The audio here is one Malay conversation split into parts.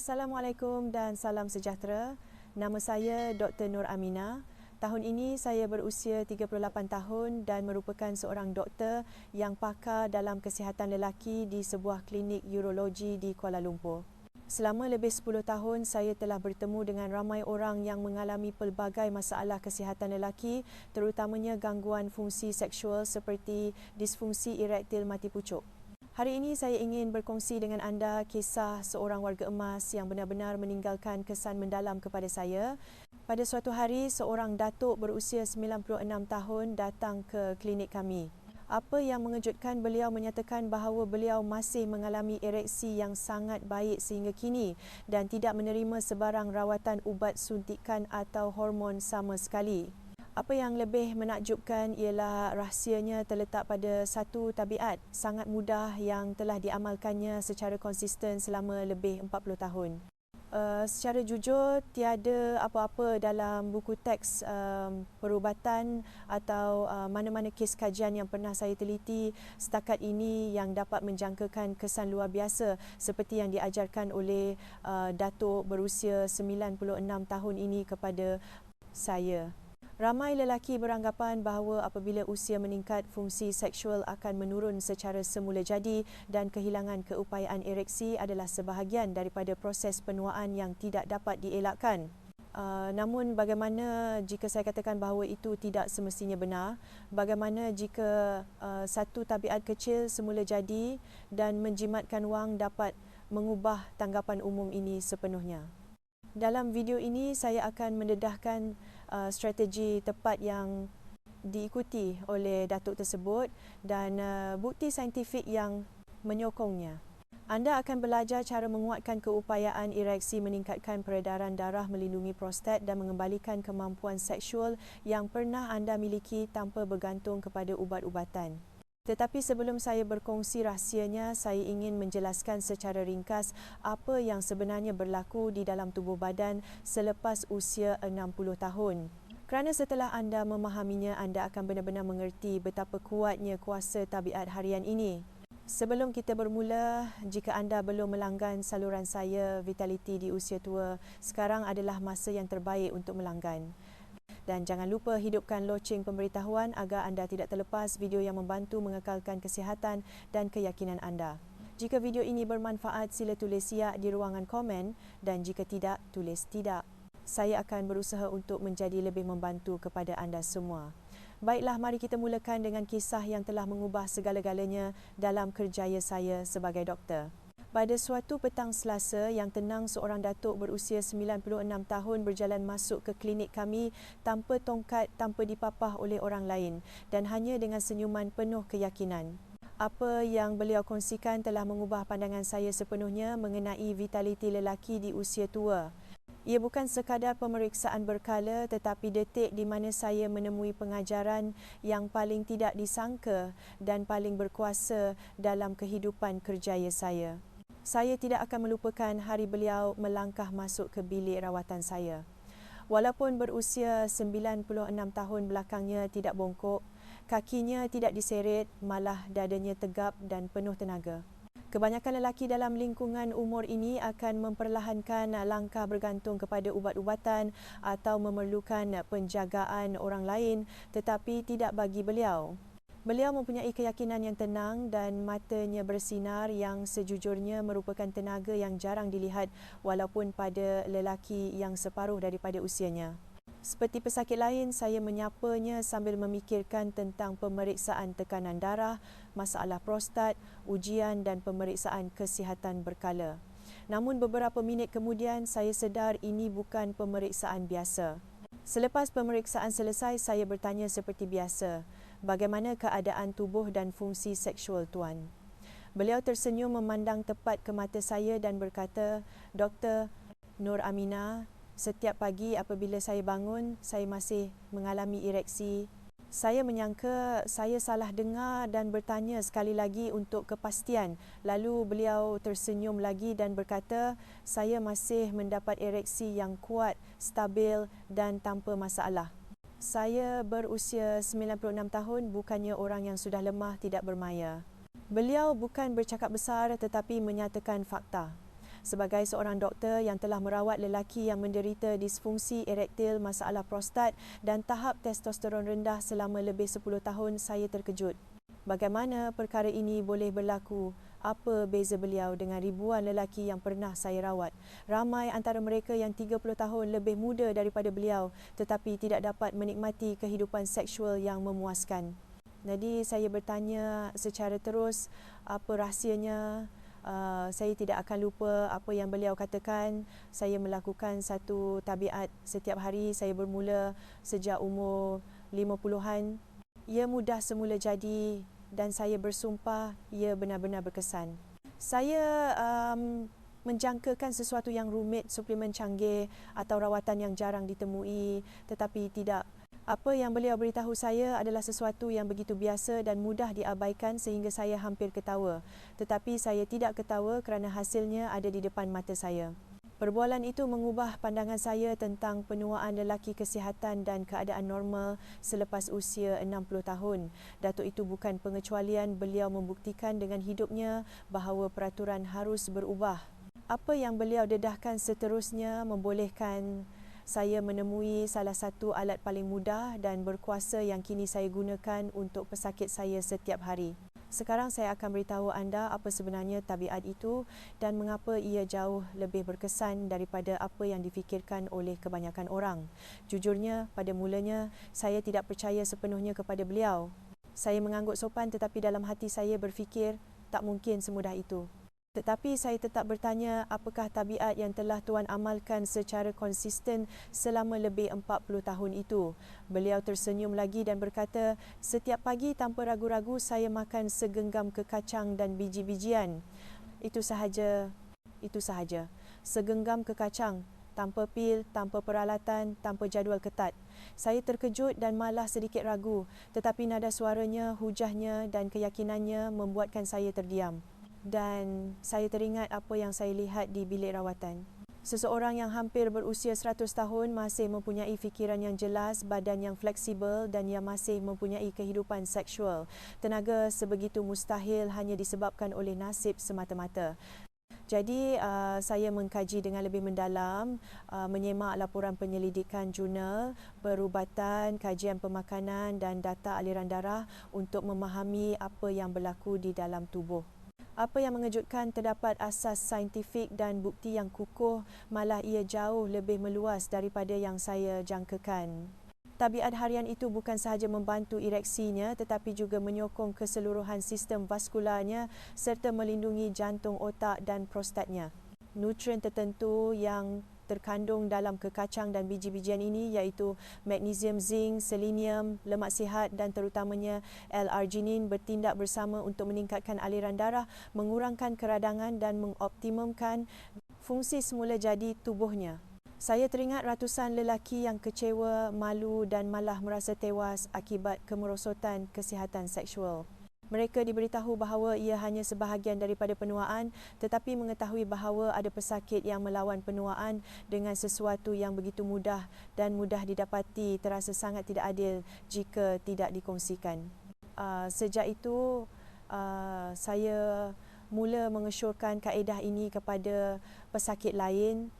Assalamualaikum dan salam sejahtera. Nama saya Dr. Nur Amina. Tahun ini saya berusia 38 tahun dan merupakan seorang doktor yang pakar dalam kesihatan lelaki di sebuah klinik urologi di Kuala Lumpur. Selama lebih 10 tahun, saya telah bertemu dengan ramai orang yang mengalami pelbagai masalah kesihatan lelaki, terutamanya gangguan fungsi seksual seperti disfungsi erektil mati pucuk. Hari ini saya ingin berkongsi dengan anda kisah seorang warga emas yang benar-benar meninggalkan kesan mendalam kepada saya. Pada suatu hari, seorang datuk berusia 96 tahun datang ke klinik kami. Apa yang mengejutkan beliau menyatakan bahawa beliau masih mengalami ereksi yang sangat baik sehingga kini dan tidak menerima sebarang rawatan ubat suntikan atau hormon sama sekali. Apa yang lebih menakjubkan ialah rahsianya terletak pada satu tabiat sangat mudah yang telah diamalkannya secara konsisten selama lebih 40 tahun. Uh, secara jujur, tiada apa-apa dalam buku teks um, perubatan atau uh, mana-mana kes kajian yang pernah saya teliti setakat ini yang dapat menjangkakan kesan luar biasa seperti yang diajarkan oleh uh, Datuk berusia 96 tahun ini kepada saya. Ramai lelaki beranggapan bahawa apabila usia meningkat, fungsi seksual akan menurun secara semula jadi dan kehilangan keupayaan ereksi adalah sebahagian daripada proses penuaan yang tidak dapat dielakkan. Uh, namun bagaimana jika saya katakan bahawa itu tidak semestinya benar? Bagaimana jika uh, satu tabiat kecil semula jadi dan menjimatkan wang dapat mengubah tanggapan umum ini sepenuhnya? Dalam video ini saya akan mendedahkan uh, strategi tepat yang diikuti oleh datuk tersebut dan uh, bukti saintifik yang menyokongnya. Anda akan belajar cara menguatkan keupayaan ereksi meningkatkan peredaran darah melindungi prostat dan mengembalikan kemampuan seksual yang pernah anda miliki tanpa bergantung kepada ubat-ubatan. Tetapi sebelum saya berkongsi rahsianya, saya ingin menjelaskan secara ringkas apa yang sebenarnya berlaku di dalam tubuh badan selepas usia 60 tahun. Kerana setelah anda memahaminya, anda akan benar-benar mengerti betapa kuatnya kuasa tabiat harian ini. Sebelum kita bermula, jika anda belum melanggan saluran saya Vitality di usia tua, sekarang adalah masa yang terbaik untuk melanggan. Dan jangan lupa hidupkan loceng pemberitahuan agar anda tidak terlepas video yang membantu mengekalkan kesihatan dan keyakinan anda. Jika video ini bermanfaat, sila tulis ya di ruangan komen dan jika tidak, tulis tidak. Saya akan berusaha untuk menjadi lebih membantu kepada anda semua. Baiklah, mari kita mulakan dengan kisah yang telah mengubah segala-galanya dalam kerjaya saya sebagai doktor. Pada suatu petang selasa yang tenang seorang datuk berusia 96 tahun berjalan masuk ke klinik kami tanpa tongkat tanpa dipapah oleh orang lain dan hanya dengan senyuman penuh keyakinan. Apa yang beliau kongsikan telah mengubah pandangan saya sepenuhnya mengenai vitaliti lelaki di usia tua. Ia bukan sekadar pemeriksaan berkala tetapi detik di mana saya menemui pengajaran yang paling tidak disangka dan paling berkuasa dalam kehidupan kerjaya saya. Saya tidak akan melupakan hari beliau melangkah masuk ke bilik rawatan saya. Walaupun berusia 96 tahun belakangnya tidak bongkok, kakinya tidak diseret, malah dadanya tegap dan penuh tenaga. Kebanyakan lelaki dalam lingkungan umur ini akan memperlahankan langkah bergantung kepada ubat-ubatan atau memerlukan penjagaan orang lain tetapi tidak bagi beliau. Beliau mempunyai keyakinan yang tenang dan matanya bersinar yang sejujurnya merupakan tenaga yang jarang dilihat walaupun pada lelaki yang separuh daripada usianya. Seperti pesakit lain, saya menyapanya sambil memikirkan tentang pemeriksaan tekanan darah, masalah prostat, ujian dan pemeriksaan kesihatan berkala. Namun beberapa minit kemudian, saya sedar ini bukan pemeriksaan biasa. Selepas pemeriksaan selesai, saya bertanya seperti biasa bagaimana keadaan tubuh dan fungsi seksual tuan. Beliau tersenyum memandang tepat ke mata saya dan berkata, Doktor Nur Amina, setiap pagi apabila saya bangun, saya masih mengalami ereksi. Saya menyangka saya salah dengar dan bertanya sekali lagi untuk kepastian. Lalu beliau tersenyum lagi dan berkata, saya masih mendapat ereksi yang kuat, stabil dan tanpa masalah. Saya berusia 96 tahun bukannya orang yang sudah lemah tidak bermaya. Beliau bukan bercakap besar tetapi menyatakan fakta. Sebagai seorang doktor yang telah merawat lelaki yang menderita disfungsi erektil, masalah prostat dan tahap testosteron rendah selama lebih 10 tahun, saya terkejut. Bagaimana perkara ini boleh berlaku? Apa beza beliau dengan ribuan lelaki yang pernah saya rawat? Ramai antara mereka yang 30 tahun lebih muda daripada beliau tetapi tidak dapat menikmati kehidupan seksual yang memuaskan. Jadi saya bertanya secara terus apa rahsianya Uh, saya tidak akan lupa apa yang beliau katakan. Saya melakukan satu tabiat setiap hari. Saya bermula sejak umur 50-an. Ia mudah semula jadi dan saya bersumpah ia benar-benar berkesan. Saya um, menjangkakan sesuatu yang rumit, suplemen canggih atau rawatan yang jarang ditemui tetapi tidak apa yang beliau beritahu saya adalah sesuatu yang begitu biasa dan mudah diabaikan sehingga saya hampir ketawa. Tetapi saya tidak ketawa kerana hasilnya ada di depan mata saya. Perbualan itu mengubah pandangan saya tentang penuaan lelaki kesihatan dan keadaan normal selepas usia 60 tahun. Datuk itu bukan pengecualian, beliau membuktikan dengan hidupnya bahawa peraturan harus berubah. Apa yang beliau dedahkan seterusnya membolehkan saya menemui salah satu alat paling mudah dan berkuasa yang kini saya gunakan untuk pesakit saya setiap hari. Sekarang saya akan beritahu anda apa sebenarnya tabiat itu dan mengapa ia jauh lebih berkesan daripada apa yang difikirkan oleh kebanyakan orang. Jujurnya, pada mulanya saya tidak percaya sepenuhnya kepada beliau. Saya mengangguk sopan tetapi dalam hati saya berfikir tak mungkin semudah itu. Tetapi saya tetap bertanya apakah tabiat yang telah Tuan amalkan secara konsisten selama lebih 40 tahun itu. Beliau tersenyum lagi dan berkata, setiap pagi tanpa ragu-ragu saya makan segenggam kekacang dan biji-bijian. Itu sahaja. Itu sahaja. Segenggam kekacang tanpa pil, tanpa peralatan, tanpa jadual ketat. Saya terkejut dan malah sedikit ragu, tetapi nada suaranya, hujahnya dan keyakinannya membuatkan saya terdiam dan saya teringat apa yang saya lihat di bilik rawatan. Seseorang yang hampir berusia 100 tahun masih mempunyai fikiran yang jelas, badan yang fleksibel dan yang masih mempunyai kehidupan seksual. Tenaga sebegitu mustahil hanya disebabkan oleh nasib semata-mata. Jadi uh, saya mengkaji dengan lebih mendalam, uh, menyemak laporan penyelidikan jurnal, perubatan, kajian pemakanan dan data aliran darah untuk memahami apa yang berlaku di dalam tubuh. Apa yang mengejutkan terdapat asas saintifik dan bukti yang kukuh malah ia jauh lebih meluas daripada yang saya jangkakan. Tabiat harian itu bukan sahaja membantu ereksinya tetapi juga menyokong keseluruhan sistem vaskularnya serta melindungi jantung otak dan prostatnya. Nutrien tertentu yang terkandung dalam kekacang dan biji-bijian ini iaitu magnesium, zinc, selenium, lemak sihat dan terutamanya L-arginin bertindak bersama untuk meningkatkan aliran darah, mengurangkan keradangan dan mengoptimumkan fungsi semula jadi tubuhnya. Saya teringat ratusan lelaki yang kecewa, malu dan malah merasa tewas akibat kemerosotan kesihatan seksual. Mereka diberitahu bahawa ia hanya sebahagian daripada penuaan tetapi mengetahui bahawa ada pesakit yang melawan penuaan dengan sesuatu yang begitu mudah dan mudah didapati terasa sangat tidak adil jika tidak dikongsikan. Uh, sejak itu uh, saya mula mengesyorkan kaedah ini kepada pesakit lain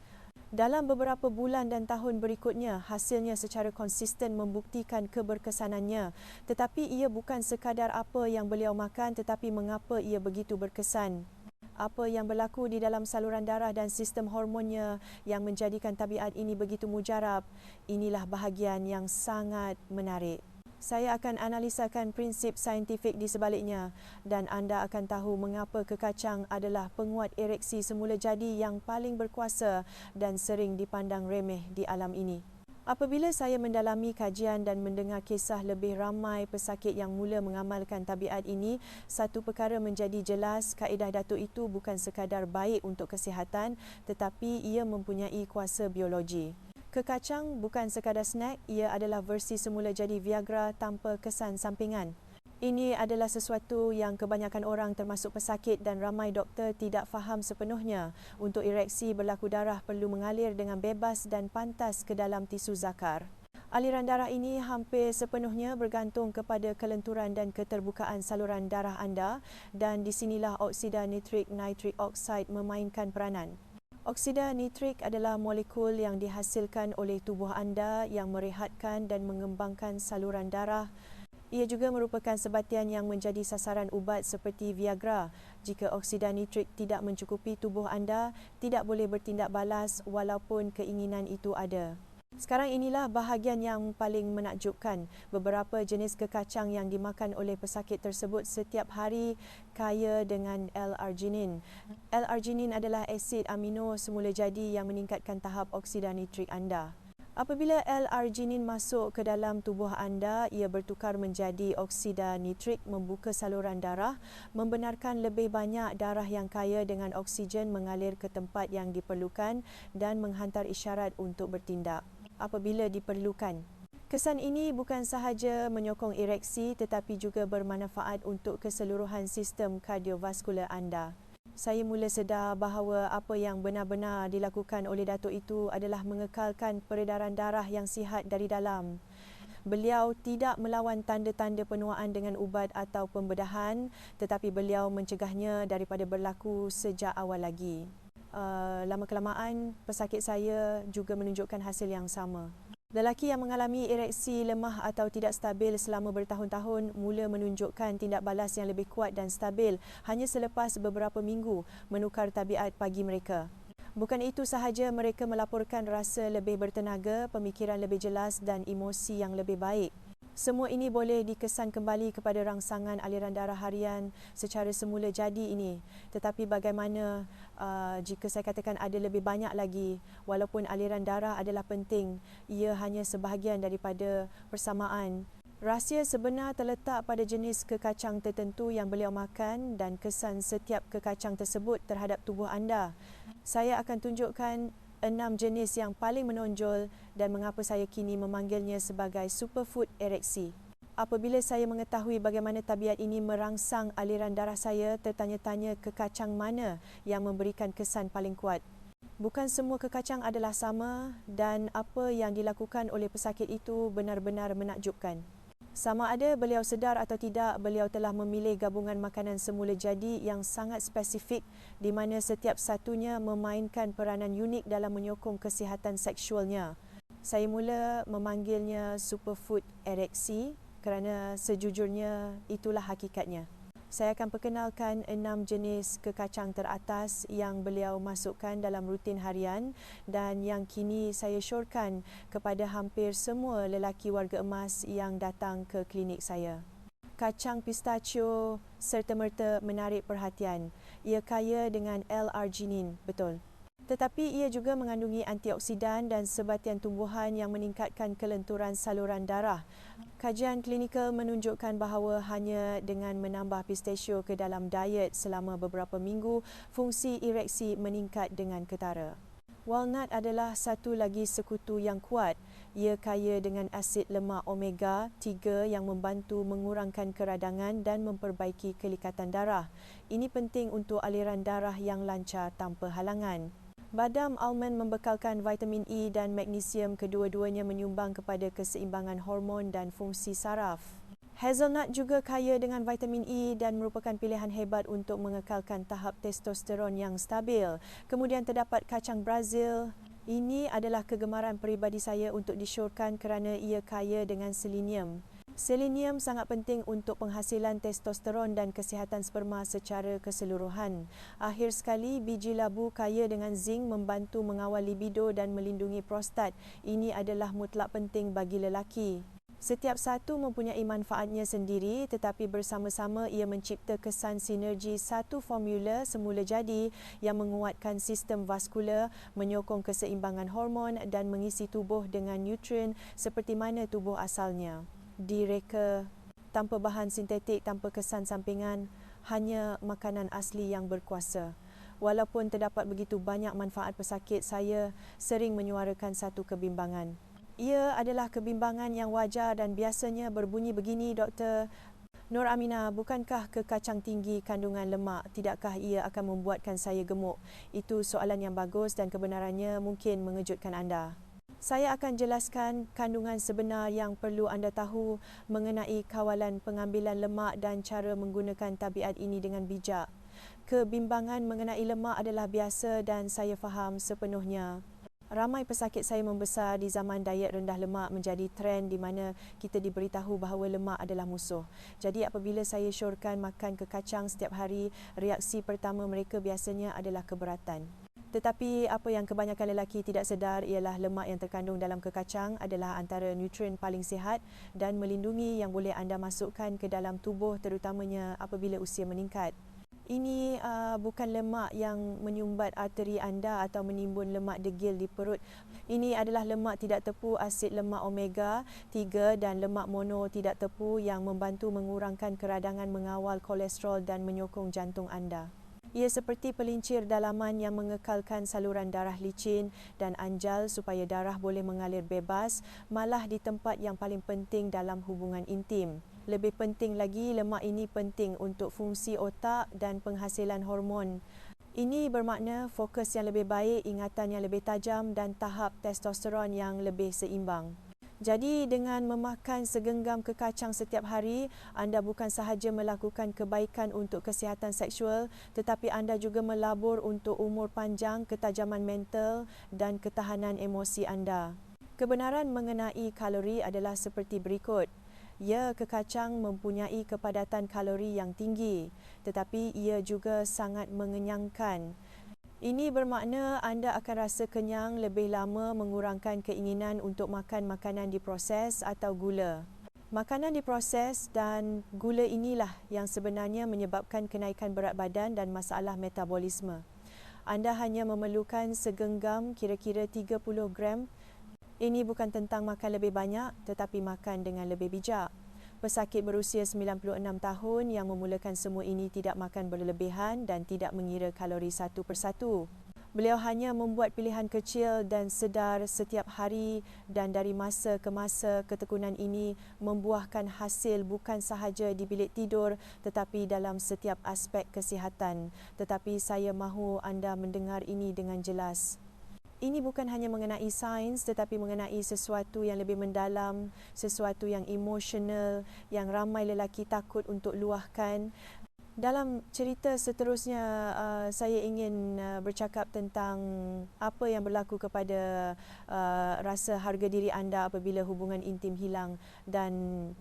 dalam beberapa bulan dan tahun berikutnya, hasilnya secara konsisten membuktikan keberkesanannya. Tetapi ia bukan sekadar apa yang beliau makan tetapi mengapa ia begitu berkesan. Apa yang berlaku di dalam saluran darah dan sistem hormonnya yang menjadikan tabiat ini begitu mujarab, inilah bahagian yang sangat menarik saya akan analisakan prinsip saintifik di sebaliknya dan anda akan tahu mengapa kekacang adalah penguat ereksi semula jadi yang paling berkuasa dan sering dipandang remeh di alam ini. Apabila saya mendalami kajian dan mendengar kisah lebih ramai pesakit yang mula mengamalkan tabiat ini, satu perkara menjadi jelas, kaedah datuk itu bukan sekadar baik untuk kesihatan tetapi ia mempunyai kuasa biologi. Kekacang bukan sekadar snack, ia adalah versi semula jadi Viagra tanpa kesan sampingan. Ini adalah sesuatu yang kebanyakan orang termasuk pesakit dan ramai doktor tidak faham sepenuhnya. Untuk ereksi berlaku darah perlu mengalir dengan bebas dan pantas ke dalam tisu zakar. Aliran darah ini hampir sepenuhnya bergantung kepada kelenturan dan keterbukaan saluran darah anda dan di sinilah oksida nitrik nitrik oxide memainkan peranan. Oksida nitrik adalah molekul yang dihasilkan oleh tubuh anda yang merehatkan dan mengembangkan saluran darah. Ia juga merupakan sebatian yang menjadi sasaran ubat seperti Viagra. Jika oksida nitrik tidak mencukupi tubuh anda, tidak boleh bertindak balas walaupun keinginan itu ada. Sekarang inilah bahagian yang paling menakjubkan. Beberapa jenis kekacang yang dimakan oleh pesakit tersebut setiap hari kaya dengan L-arginin. L-arginin adalah asid amino semula jadi yang meningkatkan tahap oksida nitrik anda. Apabila L-arginin masuk ke dalam tubuh anda, ia bertukar menjadi oksida nitrik membuka saluran darah, membenarkan lebih banyak darah yang kaya dengan oksigen mengalir ke tempat yang diperlukan dan menghantar isyarat untuk bertindak apabila diperlukan. Kesan ini bukan sahaja menyokong ereksi tetapi juga bermanfaat untuk keseluruhan sistem kardiovaskular anda. Saya mula sedar bahawa apa yang benar-benar dilakukan oleh datuk itu adalah mengekalkan peredaran darah yang sihat dari dalam. Beliau tidak melawan tanda-tanda penuaan dengan ubat atau pembedahan tetapi beliau mencegahnya daripada berlaku sejak awal lagi uh, lama kelamaan pesakit saya juga menunjukkan hasil yang sama. Lelaki yang mengalami ereksi lemah atau tidak stabil selama bertahun-tahun mula menunjukkan tindak balas yang lebih kuat dan stabil hanya selepas beberapa minggu menukar tabiat pagi mereka. Bukan itu sahaja mereka melaporkan rasa lebih bertenaga, pemikiran lebih jelas dan emosi yang lebih baik. Semua ini boleh dikesan kembali kepada rangsangan aliran darah harian secara semula jadi ini. Tetapi bagaimana uh, jika saya katakan ada lebih banyak lagi walaupun aliran darah adalah penting, ia hanya sebahagian daripada persamaan. Rahsia sebenar terletak pada jenis kekacang tertentu yang beliau makan dan kesan setiap kekacang tersebut terhadap tubuh anda. Saya akan tunjukkan enam jenis yang paling menonjol dan mengapa saya kini memanggilnya sebagai superfood ereksi. Apabila saya mengetahui bagaimana tabiat ini merangsang aliran darah saya, tertanya-tanya kekacang mana yang memberikan kesan paling kuat. Bukan semua kekacang adalah sama dan apa yang dilakukan oleh pesakit itu benar-benar menakjubkan. Sama ada beliau sedar atau tidak, beliau telah memilih gabungan makanan semula jadi yang sangat spesifik di mana setiap satunya memainkan peranan unik dalam menyokong kesihatan seksualnya. Saya mula memanggilnya superfood ereksi kerana sejujurnya itulah hakikatnya saya akan perkenalkan enam jenis kekacang teratas yang beliau masukkan dalam rutin harian dan yang kini saya syorkan kepada hampir semua lelaki warga emas yang datang ke klinik saya. Kacang pistachio serta-merta menarik perhatian. Ia kaya dengan L-arginin, betul tetapi ia juga mengandungi antioksidan dan sebatian tumbuhan yang meningkatkan kelenturan saluran darah. Kajian klinikal menunjukkan bahawa hanya dengan menambah pistachio ke dalam diet selama beberapa minggu, fungsi ereksi meningkat dengan ketara. Walnut adalah satu lagi sekutu yang kuat. Ia kaya dengan asid lemak omega 3 yang membantu mengurangkan keradangan dan memperbaiki kelikatan darah. Ini penting untuk aliran darah yang lancar tanpa halangan. Badam almond membekalkan vitamin E dan magnesium kedua-duanya menyumbang kepada keseimbangan hormon dan fungsi saraf. Hazelnut juga kaya dengan vitamin E dan merupakan pilihan hebat untuk mengekalkan tahap testosteron yang stabil. Kemudian terdapat kacang Brazil. Ini adalah kegemaran peribadi saya untuk disyorkan kerana ia kaya dengan selenium. Selenium sangat penting untuk penghasilan testosteron dan kesihatan sperma secara keseluruhan. Akhir sekali, biji labu kaya dengan zinc membantu mengawal libido dan melindungi prostat. Ini adalah mutlak penting bagi lelaki. Setiap satu mempunyai manfaatnya sendiri tetapi bersama-sama ia mencipta kesan sinergi satu formula semula jadi yang menguatkan sistem vaskular, menyokong keseimbangan hormon dan mengisi tubuh dengan nutrien seperti mana tubuh asalnya direka tanpa bahan sintetik, tanpa kesan sampingan, hanya makanan asli yang berkuasa. Walaupun terdapat begitu banyak manfaat pesakit, saya sering menyuarakan satu kebimbangan. Ia adalah kebimbangan yang wajar dan biasanya berbunyi begini, Doktor. Nur Amina, bukankah kekacang tinggi kandungan lemak, tidakkah ia akan membuatkan saya gemuk? Itu soalan yang bagus dan kebenarannya mungkin mengejutkan anda. Saya akan jelaskan kandungan sebenar yang perlu anda tahu mengenai kawalan pengambilan lemak dan cara menggunakan tabiat ini dengan bijak. kebimbangan mengenai lemak adalah biasa dan saya faham sepenuhnya. Ramai pesakit saya membesar di zaman diet rendah lemak menjadi trend di mana kita diberitahu bahawa lemak adalah musuh. Jadi apabila saya syorkan makan kekacang setiap hari, reaksi pertama mereka biasanya adalah keberatan. Tetapi apa yang kebanyakan lelaki tidak sedar ialah lemak yang terkandung dalam kekacang adalah antara nutrien paling sihat dan melindungi yang boleh anda masukkan ke dalam tubuh terutamanya apabila usia meningkat. Ini uh, bukan lemak yang menyumbat arteri anda atau menimbun lemak degil di perut. Ini adalah lemak tidak tepu asid lemak omega 3 dan lemak mono tidak tepu yang membantu mengurangkan keradangan mengawal kolesterol dan menyokong jantung anda. Ia seperti pelincir dalaman yang mengekalkan saluran darah licin dan anjal supaya darah boleh mengalir bebas, malah di tempat yang paling penting dalam hubungan intim. Lebih penting lagi, lemak ini penting untuk fungsi otak dan penghasilan hormon. Ini bermakna fokus yang lebih baik, ingatan yang lebih tajam dan tahap testosteron yang lebih seimbang. Jadi dengan memakan segenggam kekacang setiap hari, anda bukan sahaja melakukan kebaikan untuk kesihatan seksual tetapi anda juga melabur untuk umur panjang, ketajaman mental dan ketahanan emosi anda. Kebenaran mengenai kalori adalah seperti berikut. Ya, kekacang mempunyai kepadatan kalori yang tinggi tetapi ia juga sangat mengenyangkan. Ini bermakna anda akan rasa kenyang lebih lama mengurangkan keinginan untuk makan makanan diproses atau gula. Makanan diproses dan gula inilah yang sebenarnya menyebabkan kenaikan berat badan dan masalah metabolisme. Anda hanya memerlukan segenggam kira-kira 30 gram. Ini bukan tentang makan lebih banyak tetapi makan dengan lebih bijak. Pesakit berusia 96 tahun yang memulakan semua ini tidak makan berlebihan dan tidak mengira kalori satu persatu. Beliau hanya membuat pilihan kecil dan sedar setiap hari dan dari masa ke masa ketekunan ini membuahkan hasil bukan sahaja di bilik tidur tetapi dalam setiap aspek kesihatan. Tetapi saya mahu anda mendengar ini dengan jelas ini bukan hanya mengenai sains tetapi mengenai sesuatu yang lebih mendalam, sesuatu yang emosional yang ramai lelaki takut untuk luahkan. Dalam cerita seterusnya uh, saya ingin uh, bercakap tentang apa yang berlaku kepada uh, rasa harga diri anda apabila hubungan intim hilang dan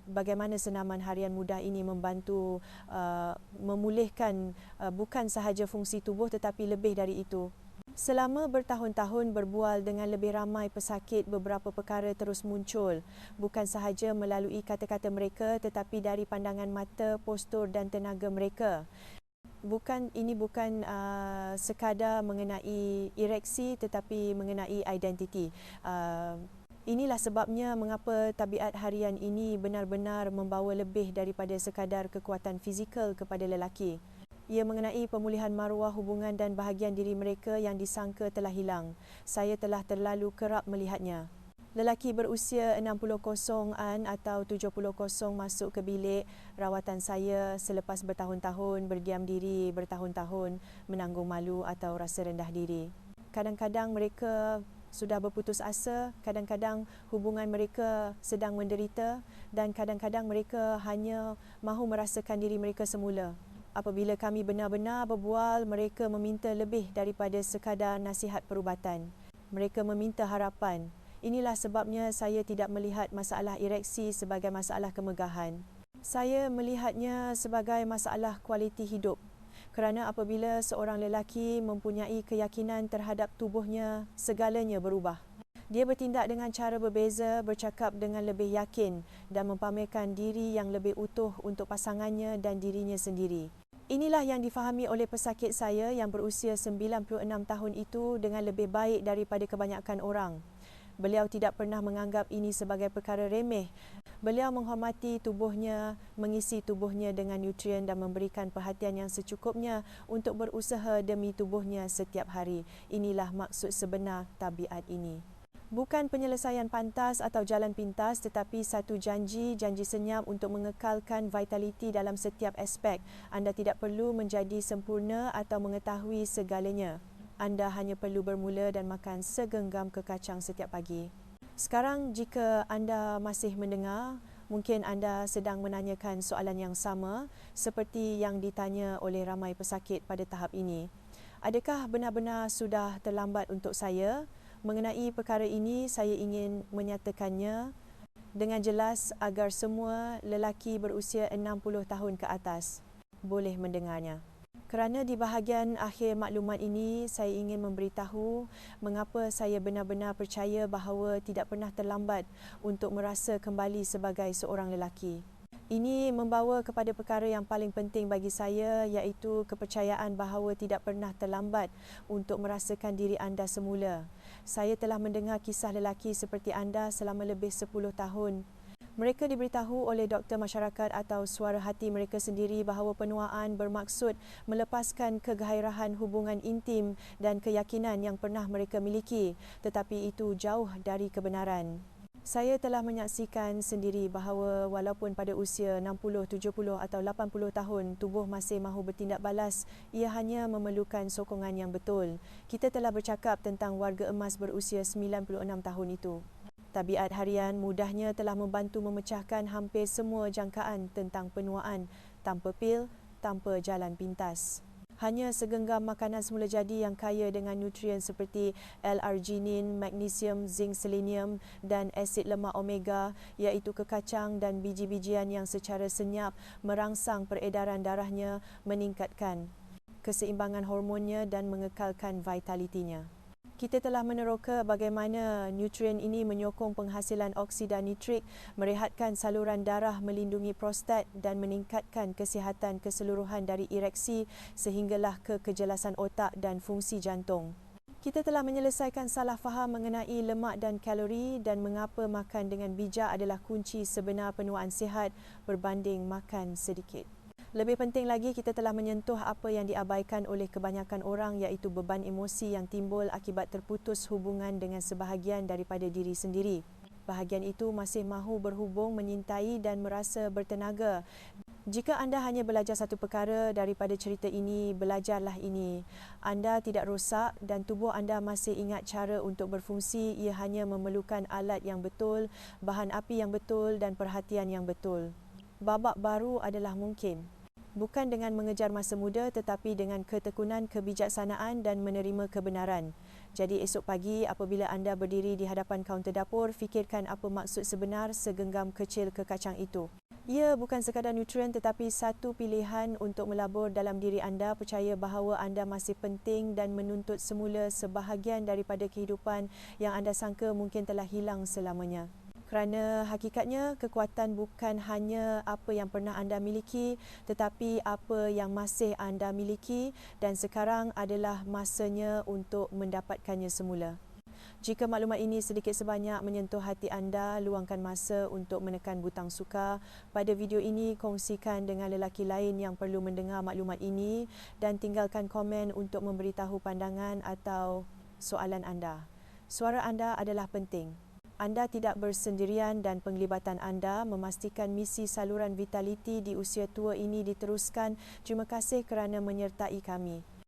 bagaimana senaman harian mudah ini membantu uh, memulihkan uh, bukan sahaja fungsi tubuh tetapi lebih dari itu Selama bertahun-tahun berbual dengan lebih ramai pesakit, beberapa perkara terus muncul. Bukan sahaja melalui kata-kata mereka tetapi dari pandangan mata, postur dan tenaga mereka. Bukan ini bukan uh, sekadar mengenai ereksi tetapi mengenai identiti. Uh, inilah sebabnya mengapa tabiat harian ini benar-benar membawa lebih daripada sekadar kekuatan fizikal kepada lelaki. Ia mengenai pemulihan maruah hubungan dan bahagian diri mereka yang disangka telah hilang. Saya telah terlalu kerap melihatnya. Lelaki berusia 60 an atau 70 kosong masuk ke bilik rawatan saya selepas bertahun-tahun berdiam diri bertahun-tahun menanggung malu atau rasa rendah diri. Kadang-kadang mereka sudah berputus asa, kadang-kadang hubungan mereka sedang menderita dan kadang-kadang mereka hanya mahu merasakan diri mereka semula apabila kami benar-benar berbual, mereka meminta lebih daripada sekadar nasihat perubatan. Mereka meminta harapan. Inilah sebabnya saya tidak melihat masalah ereksi sebagai masalah kemegahan. Saya melihatnya sebagai masalah kualiti hidup. Kerana apabila seorang lelaki mempunyai keyakinan terhadap tubuhnya, segalanya berubah. Dia bertindak dengan cara berbeza, bercakap dengan lebih yakin dan mempamerkan diri yang lebih utuh untuk pasangannya dan dirinya sendiri. Inilah yang difahami oleh pesakit saya yang berusia 96 tahun itu dengan lebih baik daripada kebanyakan orang. Beliau tidak pernah menganggap ini sebagai perkara remeh. Beliau menghormati tubuhnya, mengisi tubuhnya dengan nutrien dan memberikan perhatian yang secukupnya untuk berusaha demi tubuhnya setiap hari. Inilah maksud sebenar tabiat ini bukan penyelesaian pantas atau jalan pintas tetapi satu janji janji senyap untuk mengekalkan vitaliti dalam setiap aspek anda tidak perlu menjadi sempurna atau mengetahui segalanya anda hanya perlu bermula dan makan segenggam kekacang setiap pagi sekarang jika anda masih mendengar Mungkin anda sedang menanyakan soalan yang sama seperti yang ditanya oleh ramai pesakit pada tahap ini. Adakah benar-benar sudah terlambat untuk saya? Mengenai perkara ini, saya ingin menyatakannya dengan jelas agar semua lelaki berusia 60 tahun ke atas boleh mendengarnya. Kerana di bahagian akhir maklumat ini, saya ingin memberitahu mengapa saya benar-benar percaya bahawa tidak pernah terlambat untuk merasa kembali sebagai seorang lelaki. Ini membawa kepada perkara yang paling penting bagi saya iaitu kepercayaan bahawa tidak pernah terlambat untuk merasakan diri anda semula. Saya telah mendengar kisah lelaki seperti anda selama lebih 10 tahun mereka diberitahu oleh doktor masyarakat atau suara hati mereka sendiri bahawa penuaan bermaksud melepaskan kegairahan hubungan intim dan keyakinan yang pernah mereka miliki tetapi itu jauh dari kebenaran. Saya telah menyaksikan sendiri bahawa walaupun pada usia 60, 70 atau 80 tahun tubuh masih mahu bertindak balas, ia hanya memerlukan sokongan yang betul. Kita telah bercakap tentang warga emas berusia 96 tahun itu. Tabiat harian mudahnya telah membantu memecahkan hampir semua jangkaan tentang penuaan tanpa pil, tanpa jalan pintas. Hanya segenggam makanan semula jadi yang kaya dengan nutrien seperti L-arginin, magnesium, zinc, selenium dan asid lemak omega iaitu kekacang dan biji-bijian yang secara senyap merangsang peredaran darahnya meningkatkan keseimbangan hormonnya dan mengekalkan vitalitinya kita telah meneroka bagaimana nutrien ini menyokong penghasilan oksida nitrik, merehatkan saluran darah, melindungi prostat dan meningkatkan kesihatan keseluruhan dari ereksi sehinggalah ke kejelasan otak dan fungsi jantung. Kita telah menyelesaikan salah faham mengenai lemak dan kalori dan mengapa makan dengan bijak adalah kunci sebenar penuaan sihat berbanding makan sedikit. Lebih penting lagi kita telah menyentuh apa yang diabaikan oleh kebanyakan orang iaitu beban emosi yang timbul akibat terputus hubungan dengan sebahagian daripada diri sendiri. Bahagian itu masih mahu berhubung, menyintai dan merasa bertenaga. Jika anda hanya belajar satu perkara daripada cerita ini, belajarlah ini. Anda tidak rosak dan tubuh anda masih ingat cara untuk berfungsi. Ia hanya memerlukan alat yang betul, bahan api yang betul dan perhatian yang betul. Babak baru adalah mungkin bukan dengan mengejar masa muda tetapi dengan ketekunan kebijaksanaan dan menerima kebenaran. Jadi esok pagi apabila anda berdiri di hadapan kaunter dapur, fikirkan apa maksud sebenar segenggam kecil kekacang itu. Ia bukan sekadar nutrien tetapi satu pilihan untuk melabur dalam diri anda percaya bahawa anda masih penting dan menuntut semula sebahagian daripada kehidupan yang anda sangka mungkin telah hilang selamanya kerana hakikatnya kekuatan bukan hanya apa yang pernah anda miliki tetapi apa yang masih anda miliki dan sekarang adalah masanya untuk mendapatkannya semula. Jika maklumat ini sedikit sebanyak menyentuh hati anda, luangkan masa untuk menekan butang suka. Pada video ini, kongsikan dengan lelaki lain yang perlu mendengar maklumat ini dan tinggalkan komen untuk memberitahu pandangan atau soalan anda. Suara anda adalah penting anda tidak bersendirian dan penglibatan anda memastikan misi saluran vitaliti di usia tua ini diteruskan. Terima kasih kerana menyertai kami.